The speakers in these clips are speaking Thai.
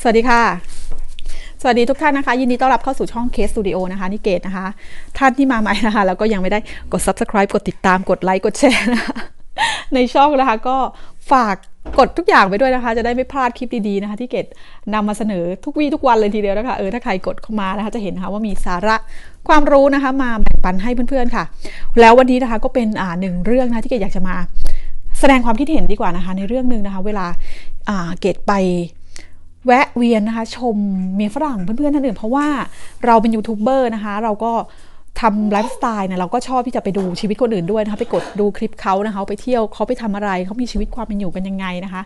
สวัสดีค่ะ สวัสดีทุกท่านนะคะ ยินดีต้อนรับเข้าสู่ช่องเคสสตูดิโอนะคะนิเกตนะคะ ท่านที่มาใหม่นะคะ แล้วก็ยังไม่ได้กด subscribe กดติดตามกดไลค์กดแชร์นะคะในช่องนะคะก็ฝากกดทุกอย่างไปด้วยนะคะ จะได้ไม่พลาดคลิปดีๆนะคะ ที่เกดนำมาเสนอทุกวี่ทุกวันเลยทีเดียวนะคะเออถ้าใครกดเข้ามานะคะจะเห็นนะคะว่ามีสาระความรู้นะคะ มาแบ่งปันให้เพื่อนๆค่ะ แล้ววันนี้นะคะก็เป็นอ่าหนึ่งเรื่องนะที่เกดอยากจะมา แสดงความคิดเห็นดีกว่านะคะในเรื่องหนึ่งนะคะ เวลาเกดไปแวะเวียนนะคะ ชมเมียฝรั่งเพื่อนๆท่านอื่น เพราะว่าเราเป็นยูทูบเบอร์นะคะ เราก็ทำไลฟ์สไตล์เนี่ยเราก็ชอบที่จะไปดูชีวิตคนอื่นด้วยนะคะ ไปกดดูคลิปเขานะคะไปเที่ยวเขาไปทำอะไรเขามีชีวิตความเป็นอยู่กันยังไงนะคะ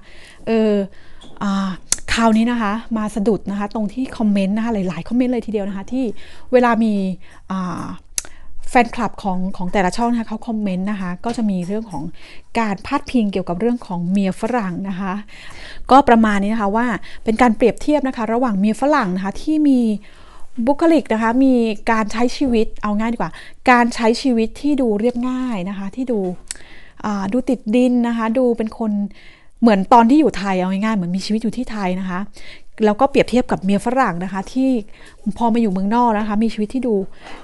เอออ่าคราวนี้นะคะ มาสะดุดนะคะ ตรงที่คอมเมนต์นะคะหลายๆคอมเมนต์เลยทีเดียวนะคะ ที่เวลามีอ่า แฟนคลับของของแต่ละช่องนะคะเขาคอมเมนต์นะคะ ก็จะมีเรื่องของการพาดพิงเกี่ยวกับเรื่องของเมียฝรั่งนะคะ ก็ประมาณนี้นะคะว่าเป็นการเปรียบเทียบนะคะ ระหว่างเมียฝรั่งนะคะที่มีบุคลิกนะคะมีการใช้ชีวิตเอาง่ายดีกว่า การใช้ชีวิตที่ดูเรียบง่ายนะคะ ที่ดูดูติดดินนะคะ ดูเป็นคนเหมือนตอนที่อยู่ไทยเอาง่ายๆเหมือนมีชีวิตอยู่ที่ไทยนะคะ แล้วก็เปรียบเทียบกับเมียฝรั่งนะคะ ที่พอมาอยู่เมืองนอกนะคะ มีชีวิตที่ดู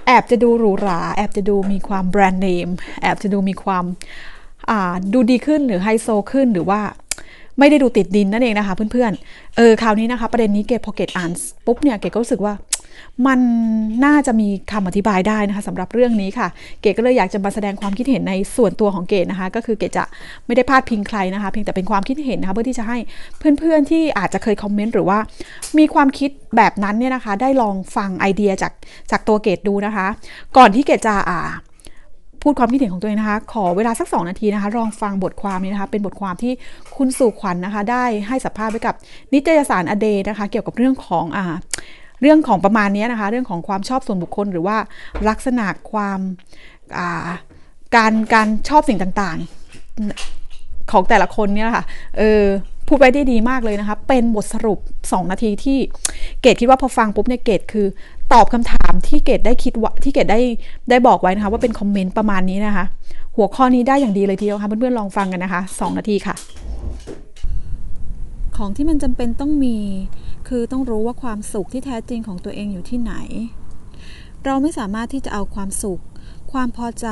แอบจะดูหรูหราแอบจะดูมีความแบรนด์เนมแอบจะดูมีความดูดีขึ้นหรือไฮโซขึ้นหรือว่าไม่ได้ดูติดดินนั่นเองนะคะเพื่อนๆ เออคราวนี้นะคะ ประเด็นนี้เกดพอเกดอ่านปุ๊บเนี่ยเกดก็รู้สึกว่า มันน่าจะมีคำอธิบายได้นะคะสำหรับเรื่องนี้ค่ะ เกดก็เลยอยากจะมาแสดงความคิดเห็นในส่วนตัวของเกดนะคะ ก็คือเกดจะไม่ได้พาดพิงใครนะคะ เพียงแต่เป็นความคิดเห็นนะคะเพื่อที่จะให้เพื่อนๆที่อาจจะเคยคอมเมนต์หรือว่า มีความคิดแบบนั้นเนี่ยนะคะ ได้ลองฟังไอเดียจากจากตัวเกดดูนะคะ ก่อนที่เกดจะอ่าพูดความคิดเห็นของตัวเองนะคะ ขอเวลาสัก 2 นาทีนะคะ ลองฟังบทความนี้นะคะ เป็นบทความที่คุณสุขวัญนนะคะ ได้ให้สัมภาษณ์ไว้กับนิตยสารอเดนะคะ เกี่ยวกับเรื่องของอ่า เรื่องของประมาณนี้นะคะ เรื่องของความชอบส่วนบุคคล หรือว่าลักษณะความการการชอบสิ่งต่างๆของแต่ละคนเนี่ยค่ะ เออพูดไปได้ดีมากเลยนะคะ เป็นบทสรุป 2 นาทีที่เกดคิดว่าพอฟังปุ๊บเนี่ยเกดคือตอบคำถามที่เกดได้คิดว่าที่เกดได้ได้บอกไว้นะคะ ว่าเป็นคอมเมนต์ประมาณนี้นะคะ หัวข้อนี้ได้อย่างดีเลยทีเดียวค่ะ เพื่อนๆลองฟังกันนะคะ 2 นาทีค่ะ ของที่มันจำเป็นต้องมี คือต้องรู้ว่าความสุขที่แท้จริงของตัวเองอยู่ที่ไหน เราไม่สามารถที่จะเอาความสุข ความพอใจ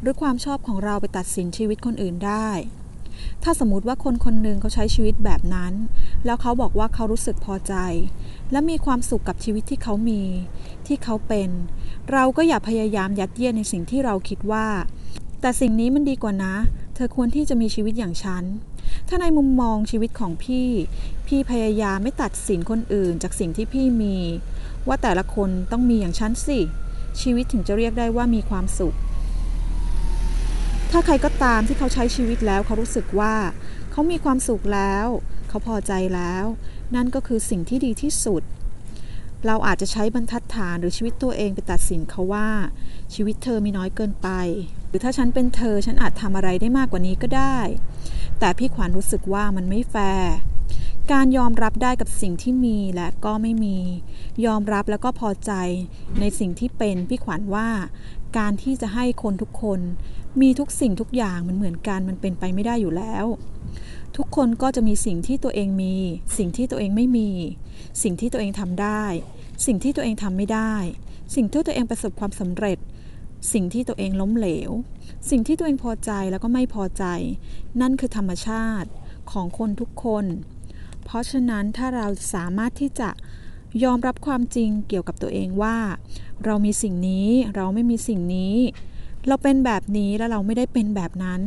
หรือความชอบของเราไปตัดสินชีวิตคนอื่นได้ ถ้าสมมติว่าคนคนหนึ่งเขาใช้ชีวิตแบบนั้น แล้วเขาบอกว่าเขารู้สึกพอใจ และมีความสุขกับชีวิตที่เขามี ที่เขาเป็น เราก็อย่าพยายามยัดเยียดในสิ่งที่เราคิดว่า แต่สิ่งนี้มันดีกว่านะ เธอควรที่จะมีชีวิตอย่างฉัน ถ้าในมุมมองชีวิตของพี่ พี่พยายามไม่ตัดสินคนอื่น จากสิ่งที่พี่มี ว่าแต่ละคนต้องมีอย่างฉันสิ ชีวิตถึงจะเรียกได้ว่ามีความสุข ถ้าใครก็ตามที่เขาใช้ชีวิตแล้วเขารู้สึกว่า เขามีความสุขแล้ว เขาพอใจแล้ว นั่นก็คือสิ่งที่ดีที่สุด เราอาจจะใช้บรรทัดฐานหรือชีวิตตัวเองไปตัดสินเขาว่า ชีวิตเธอมีน้อยเกินไป หรือถ้าฉันเป็นเธอฉันอาจทำอะไรได้มากกว่านี้ก็ได้ แต่พี่ขวัญรู้สึกว่ามันไม่แฟร์การยอมรับได้กับสิ่งที่มีและก็ไม่มี ยอมรับแล้วก็พอใจในสิ่งที่เป็นพี่ขวัญว่า การที่จะให้คนทุกคน มีทุกสิ่งทุกอย่างมันเหมือนกันมันเป็นไปไม่ได้อยู่แล้ว ทุกคนก็จะมีสิ่งที่ตัวเองมี สิ่งที่ตัวเองไม่มี สิ่งที่ตัวเองทำได้ สิ่งที่ตัวเองทำไม่ได้ สิ่งที่ตัวเองประสบความสำเร็จ สิ่งที่ตัวเองล้มเหลว สิ่งที่ตัวเองพอใจแล้วก็ไม่พอใจ นั่นคือธรรมชาติของคนทุกคน เพราะฉะนั้นถ้าเราสามารถที่จะยอมรับความจริงเกี่ยวกับตัวเองว่า เรามีสิ่งนี้เราไม่มีสิ่งนี้ เราเป็นแบบนี้แล้วเราไม่ได้เป็นแบบนั้น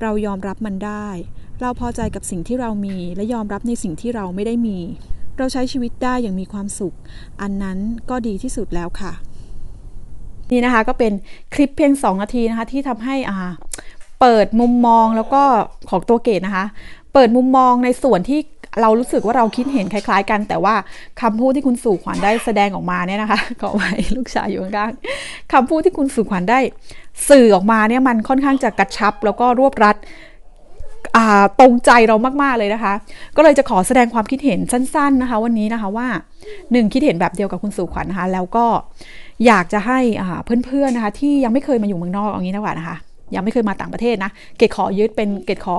เรายอมรับมันได้ เราพอใจกับสิ่งที่เรามีและยอมรับในสิ่งที่เราไม่ได้มี เราใช้ชีวิตได้อย่างมีความสุข อันนั้นก็ดีที่สุดแล้วค่ะ นี่นะคะก็เป็นคลิปเพียง 2 นาทีนะคะที่ทำให้อ่าเปิดมุมมองแล้วก็ของตัวเกตนะคะ เปิดมุมมองในส่วนที่เรารู้สึกว่าเราคิดเห็นคล้าย ๆ กัน แต่ว่าคำพูดที่คุณสู่ขวัญได้แสดงออกมาเนี่ยนะคะขอไว้ลูกชายอยู่ข้างๆคำพูดที่คุณสู่ขวัญได้ สื่อออกมาเนี่ยมันค่อนข้างจะกระชับแล้วก็รวบรัด ตรงใจเรามาก ๆ เลยนะคะ ก็เลยจะขอแสดงความคิดเห็นสั้น ๆ นะคะ วันนี้นะคะว่าหนึ่งคิดเห็นแบบเดียวกับคุณสู่ขวัญนะคะ แล้วก็อยากจะให้เพื่อน ๆ นะคะ ที่ยังไม่เคยมาอยู่เมืองนอกอย่างนี้นะว่านะคะยังไม่เคยมาต่างประเทศนะ เกดขอยึดเป็นเกดขอ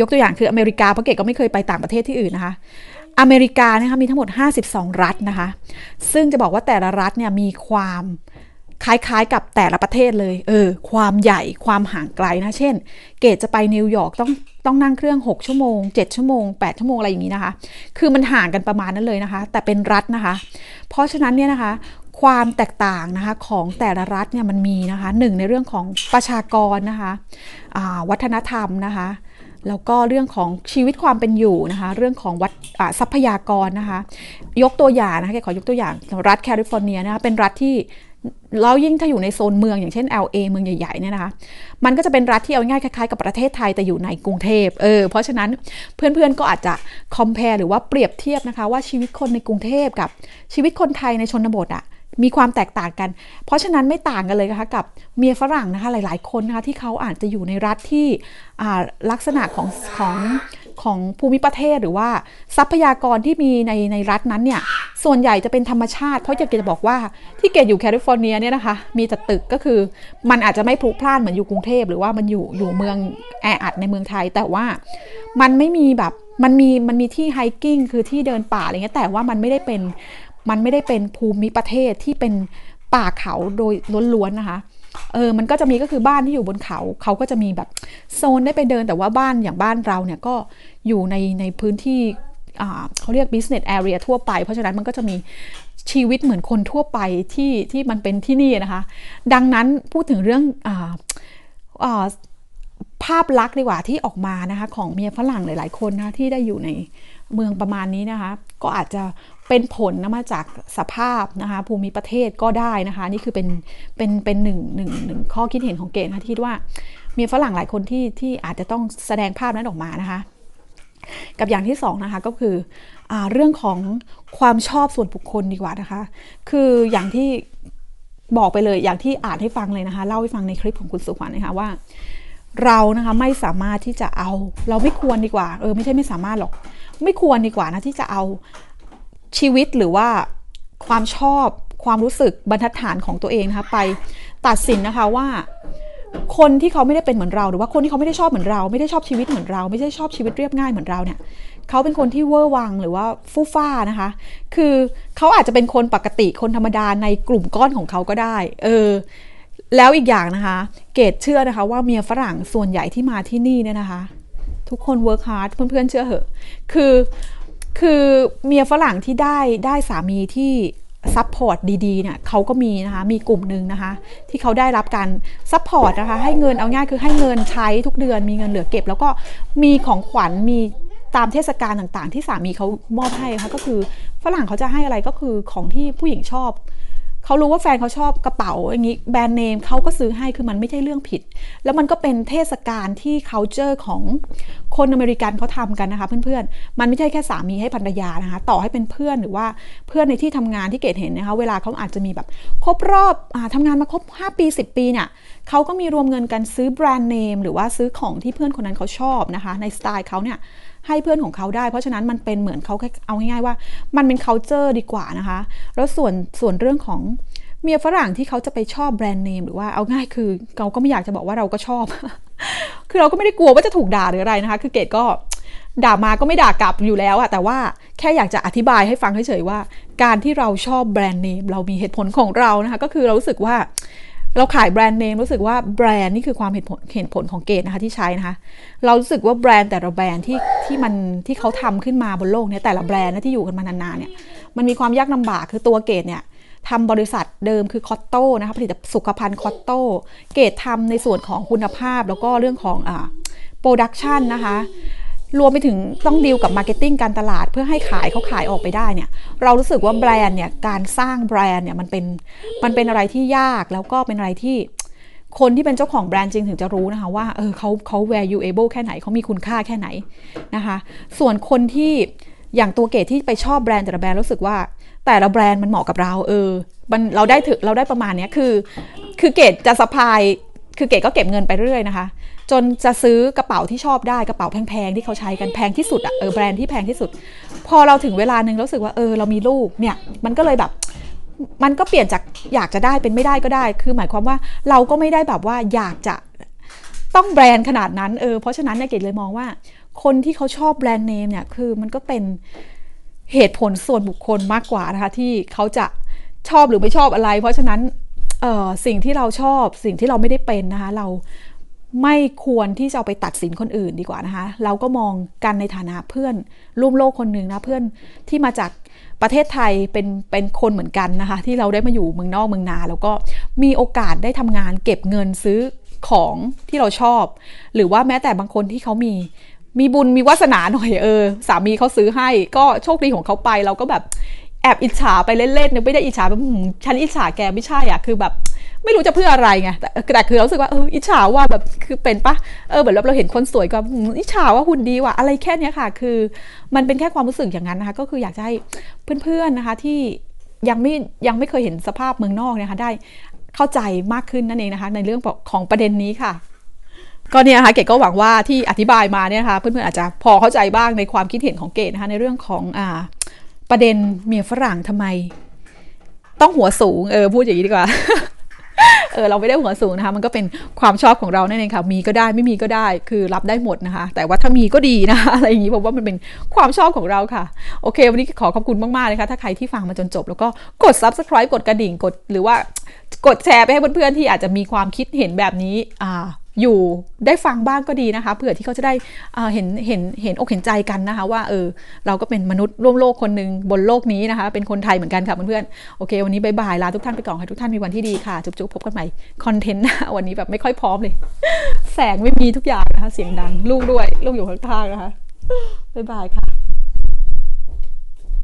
ยกตัวอย่างคืออเมริกาเพราะเกดก็ไม่เคยไปต่างประเทศที่อื่นนะคะ อเมริกานะคะมีทั้งหมด 52 รัฐนะคะ ซึ่งจะบอกว่าแต่ละรัฐเนี่ยมีความ คล้ายๆ กับแต่ละประเทศเลย เออ ความใหญ่ ความห่างไกลนะ เช่น เกตจะไปนิวยอร์กต้องต้องนั่งเครื่อง 6 ชั่วโมง 7 ชั่วโมง 8 ชั่วโมงอะไรอย่างนี้นะคะ คือมันห่างกันประมาณนั้นเลยนะคะ แต่เป็นรัฐนะคะ เพราะฉะนั้นเนี่ยนะคะ ความแตกต่างนะคะของแต่ละรัฐเนี่ยมันมีนะคะหนึ่งในเรื่องของประชากรนะคะะวัฒนธรรมนะคะแล้วก็เรื่องของชีวิตความเป็นอยู่นะคะ เรื่องของวัดทรัพยากรนะคะ ยกตัวอย่างนะคะขอยกตัวอย่างรัฐแคลิฟอร์เนียนะคะเป็นรัฐที่ แล้วยิ่งถ้าอยู่ในโซนเมืองอย่างเช่น LA เมืองใหญ่ๆเนี่ยนะคะ มันก็จะเป็นรัฐที่เอาง่ายคล้ายๆกับประเทศไทยแต่อยู่ในกรุงเทพเออเพราะฉะนั้นเพื่อนๆก็อาจจะคอมเพลหรือว่าเปรียบเทียบนะคะว่าชีวิตคนในกรุงเทพกับชีวิตคนไทยในชนบทอะมีความแตกต่างกัน เพราะฉะนั้นไม่ต่างกันเลยนะคะกับเมียฝรั่งนะคะหลายๆคนนะคะที่เขาอาจจะอยู่ในรัฐที่ลักษณะของของ ของภูมิประเทศหรือว่าทรัพยากรที่มีในในรัฐนั้นเนี่ยส่วนใหญ่จะเป็นธรรมชาติ เพราะจะเกจะบอกว่าที่เกดอยู่แคลิฟอร์เนียเนี่ยนะคะมีแต่ตึกก็คือมันอาจจะไม่พลุกพล่านเหมือนอยู่กรุงเทพหรือว่ามันอยู่อยู่เมืองแออัดในเมืองไทย แต่ว่ามันไม่มีแบบมันมีมันมีที่ไฮกิ้งคือที่เดินป่าอะไรเงี้ยแต่ว่ามันไม่ได้เป็นมันไม่ได้เป็นภูมิประเทศที่เป็นป่าเขาโดยล้วนๆนะคะ เออมันก็จะมีก็คือบ้านที่อยู่บนเขา เขาก็จะมีแบบโซนได้ไปเดินแต่ว่าบ้านอย่างบ้านเราเนี่ยก็อยู่ในในพื้นที่เขาเรียก business area ทั่วไป เพราะฉะนั้นมันก็จะมีชีวิตเหมือนคนทั่วไปที่ที่มันเป็นที่นี่นะคะ ดังนั้นพูดถึงเรื่องออภาพลักษณ์ดีกว่าที่ออกมานะคะของเมียฝรั่งหลาย ๆ คนนะที่ได้อยู่ในเมืองประมาณนี้นะคะ ก็อาจจะ เป็นผลนะมาจากสภาพนะคะภูมิประเทศก็ได้นะคะ นี่คือเป็นเป็นเป็นหนึ่งหนึ่งหนึ่งข้อคิดเห็นของเกณฑ์ะที่ว่ามีฝรั่งหลายคนที่ที่อาจจะต้องแสดงภาพนั้นออกมานะคะ กับอย่างที่สองนะคะก็คืออเรื่องของความชอบส่วนบุคคลดีกว่านะคะ คืออย่างที่บอกไปเลยอย่างที่อ่านให้ฟังเลยนะคะ เล่าให้ฟังในคลิปของคุณสุขวัญนะคะว่า เรานะคะไม่สามารถที่จะเอา เราไม่ควรดีกว่า เออไม่ใช่ไม่สามารถหรอก ไม่ควรดีกว่านะที่จะเอา ชีวิตหรือว่าความชอบความรู้สึกบรรทัดฐานของตัวเองนะคะไปตัดสินนะคะว่า คนที่เขาไม่ได้เป็นเหมือนเรา หรือว่าคนที่เขาไม่ได้ชอบเหมือนเรา ไม่ได้ชอบชีวิตเหมือนเรา ไม่ได้ชอบชีวิตเรียบง่ายเหมือนเราเนี่ยเขาเป็นคนที่เวอร์วังหรือว่าฟู่ฟ้านะคะ คือเขาอาจจะเป็นคนปกติคนธรรมดาในกลุ่มก้อนของเขาก็ได้ เออ แล้วอีกอย่างนะคะ เกดเชื่อนะคะว่าเมียฝรั่งส่วนใหญ่ที่มาที่นี่เนี่ยนะคะ ทุกคนเวิร์คฮาร์ดเพื่อนๆเชื่อเหอะ คือ คือเมียฝรั่งที่ได้ได้สามีที่ซัพพอร์ตดีๆเนี่ยเขาก็มีนะคะ มีกลุ่มหนึ่งนะคะ ที่เขาได้รับการซัพพอร์ตนะคะ ให้เงินเอาง่ายคือให้เงินใช้ทุกเดือนมีเงินเหลือเก็บ แล้วก็มีของขวัญมีตามเทศกาลต่างๆ ที่สามีเขามอบให้ค่ะก็คือฝรั่งเขาจะให้อะไรก็คือของที่ผู้หญิงชอบ เขารู้ว่าแฟนเขาชอบกระเป๋าอย่างนี้แบรนด์เนมเขาก็ซื้อให้คือมันไม่ใช่เรื่องผิด แล้วมันก็เป็นเทศกาลที่ culture ของคนอเมริกันเขาทำกันนะคะเพื่อนๆ มันไม่ใช่แค่สามีให้ภรรยานะคะ ต่อให้เป็นเพื่อนหรือว่าเพื่อนในที่ทำงานที่เกดเห็นนะคะ เวลาเขาอาจจะมีแบบครบรอบอทำงานมาครบ 5 ปี 10 ปีเนี่ยเขาก็มีรวมเงินกันซื้อแบรนด์เนมหรือว่าซื้อของที่เพื่อนคนนั้นเขาชอบนะคะ ในสไตล์เขาเนี่ย ให้เพื่อนของเขาได้ เพราะฉะนั้นมันเป็นเหมือนเขาเอาง่ายๆว่า มันเป็น culture ดีกว่านะคะ แล้วส่วนส่วนเรื่องของเมียฝรั่งที่เขาจะไปชอบแบรนด์เนมหรือว่าเอาง่ายคือเราก็ไม่อยากจะบอกว่าเราก็ชอบ คือเราก็ไม่ได้กลัวว่าจะถูกด่าหรืออะไรนะคะ คือเกดก็ด่ามาก็ไม่ด่ากลับอยู่แล้วอะแต่ว่าแค่อยากจะอธิบายให้ฟังเฉยๆว่า การที่เราชอบแบรนด์เนมเรามีเหตุผลของเรานะคะ ก็คือเรารู้สึกว่า เราขายแบรนด์เนมรู้สึกว่าแบรนด์นี่คือความเหตุผลเหตุผลของเกดนะคะที่ใช้นะคะ เรารู้สึกว่าแบรนด์แต่ละแบรนด์ที่ที่มันที่เขาทำขึ้นมาบนโลกนี้แต่ละแบรนด์นะที่อยู่กันมานานๆเนี่ยมันมีความยากลาบากคือตัวเกดเนี่ยทำบริษัทเดิมคือคอตโต้นะคะผลิตสุขภัณฑ์คอตโต้เกตทำในส่วนของคุณภาพแล้วก็เรื่องของอ่าโปรดักชันนะคะ รวมไปถึงต้องดีลกับมาร์เก็ตติ้งการตลาดเพื่อให้ขายเขาขายออกไปได้เนี่ย เรารู้สึกว่าแบรนด์เนี่ยการสร้างแบรนด์เนี่ยมันเป็นมันเป็นอะไรที่ยากแล้วก็เป็นอะไรที่คนที่เป็นเจ้าของแบรนด์จริงถึงจะรู้นะคะว่าเออเขาเขา valuable แค่ไหนเขามีคุณค่าแค่ไหนนะคะ ส่วนคนที่อย่างตัวเกตที่ไปชอบแบรนด์แต่ละแบรนด์รู้สึกว่า แต่ละแบรนด์มันเหมาะกับเราเออมันเราได้ถึงเราได้ประมาณนี้คือ คือเกดจะสะพายคือเกดก็เก็บเงินไปเรื่อยนะคะ จนจะซื้อกระเป๋าที่ชอบได้กระเป๋าแพงๆที่เขาใช้กันแพงที่สุดอะเออแบรนด์ที่แพงที่สุด พอเราถึงเวลาหนึ่งรู้สึกว่าเออเรามีลูกเนี่ยมันก็เลยแบบมันก็เปลี่ยนจากอยากจะได้เป็นไม่ได้ก็ได้ คือหมายความว่าเราก็ไม่ได้แบบว่าอยากจะต้องแบรนด์ขนาดนั้นเออเพราะฉะนั้นเนี่ยเกดเลยมองว่า คนที่เขาชอบแบรนด์เนมเนี่ยคือมันก็เป็นเหตุผลส่วนบุคคลมากกว่านะคะที่เขาจะชอบหรือไม่ชอบอะไร เพราะฉะนั้นเออสิ่งที่เราชอบสิ่งที่เราไม่ได้เป็นนะคะเรา ไม่ควรที่จะเอาไปตัดสินคนอื่นดีกว่านะคะ เราก็มองกันในฐานะเพื่อนร่วมโลกคนหนึ่งนะเพื่อนที่มาจากประเทศไทยเป็นเป็นคนเหมือนกันนะคะ ที่เราได้มาอยู่เมืองนอกเมืองนา แล้วก็มีโอกาสได้ทำงานเก็บเงินซื้อของที่เราชอบ หรือว่าแม้แต่บางคนที่เขามีมีบุญมีวาสนาหน่อยเออ สามีเขาซื้อให้ ก็โชคดีของเขาไปเราก็แบบ แอบอิจฉาไปเล่นๆเนี่ยไม่ได้อิจฉาแบบฉันอิจฉาแกไม่ใช่อะคือแบบไม่รู้จะเพื่ออะไรไงแต่แต่คือเรารู้สึกว่าเอออิจฉาว่าแบบคือเป็นปะเออเหมือนเราเห็นคนสวยก็อิจฉาว่าหุ่นดีว่ะอะไรแค่นี้ค่ะ คือมันเป็นแค่ความรู้สึกอย่างนั้นนะคะก็คืออยากจะให้เพื่อนๆนะคะที่ยังไม่ยังไม่เคยเห็นสภาพเมืองนอกนะคะได้เข้าใจมากขึ้นนั่นเองนะคะ ในเรื่องของประเด็นนี้ค่ะก็เนี่ยนะคะเกดก็หวังว่าที่อธิบายมาเนี่ยนะคะเพื่อนๆอาจจะพอเข้าใจบ้างในความคิดเห็นของเกดนะคะในเรื่องของอ่า ประเด็นเมียฝรั่งทำไม ต้องหัวสูงเออพูดอย่างนี้ดีกว่าเออเราไม่ได้หัวสูงนะคะ มันก็เป็นความชอบของเราแน่นองค่ะมีก็ได้ไม่มีก็ได้คือรับได้หมดนะคะ แต่ว่าถ้ามีก็ดีนะคะอะไรอย่างนี้ผมว่ามันเป็นความชอบของเราค่ะ โอเค วันนี้ขอขอบคุณมากๆเลยค่ะ ถ้าใครที่ฟังมาจนจบ แล้วก็กด subscribe กดกระดิ่งกดหรือว่ากดแชร์ไปให้เพื่อนๆที่อาจจะมีความคิดเห็นแบบนี้อ่า อยู่ได้ฟังบ้างก็ดีนะคะเผื่อที่เขาจะได้เห็นเห็นเห็นอกเห็นใจกันนะคะว่าเออเราก็เป็นมนุษย์ร่วมโลกคนหนึ่งบนโลกนี้นะคะ เป็นคนไทยเหมือนกันค่ะเพื่อนๆโอเค วันนี้บายบายลาทุกท่านไปก่อนให้ทุกท่านมีวันที่ดีค่ะ จุ๊บๆพบกันใหม่คอนเทนต์นะวันนี้แบบไม่ค่อยพร้อมเลย แสงไม่มีทุกอย่างนะคะ เสียงดังลูกด้วย ลูกอยู่ข้างๆนะคะบายบายค่ะ